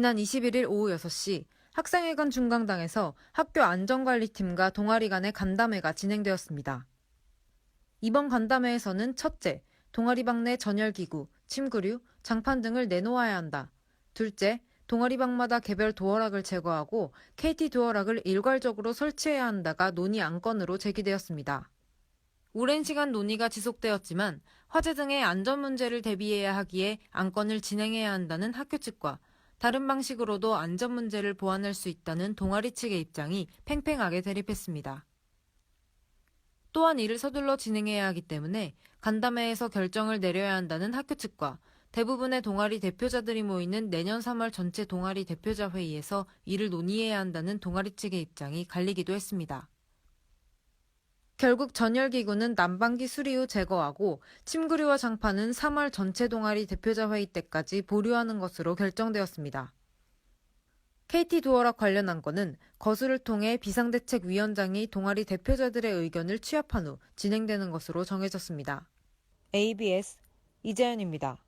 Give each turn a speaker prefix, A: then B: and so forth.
A: 지난 21일 오후 6시 학생회관 중강당에서 학교 안전관리팀과 동아리 간의 간담회가 진행되었습니다. 이번 간담회에서는 첫째, 동아리방 내 전열기구, 침구류, 장판 등을 내놓아야 한다. 둘째, 동아리방마다 개별 도어락을 제거하고 KT 도어락을 일괄적으로 설치해야 한다가 논의 안건으로 제기되었습니다. 오랜 시간 논의가 지속되었지만 화재 등의 안전 문제를 대비해야 하기에 안건을 진행해야 한다는 학교 측과 다른 방식으로도 안전 문제를 보완할 수 있다는 동아리 측의 입장이 팽팽하게 대립했습니다. 또한 이를 서둘러 진행해야 하기 때문에 간담회에서 결정을 내려야 한다는 학교 측과 대부분의 동아리 대표자들이 모이는 내년 3월 전체 동아리 대표자 회의에서 이를 논의해야 한다는 동아리 측의 입장이 갈리기도 했습니다. 결국 전열기구는 난방기 수리 후 제거하고 침구류와 장판은 3월 전체 동아리 대표자 회의 때까지 보류하는 것으로 결정되었습니다. KT 도어락 관련 안건은 거수를 통해 비상대책위원장이 동아리 대표자들의 의견을 취합한 후 진행되는 것으로 정해졌습니다. ABS 이재현입니다.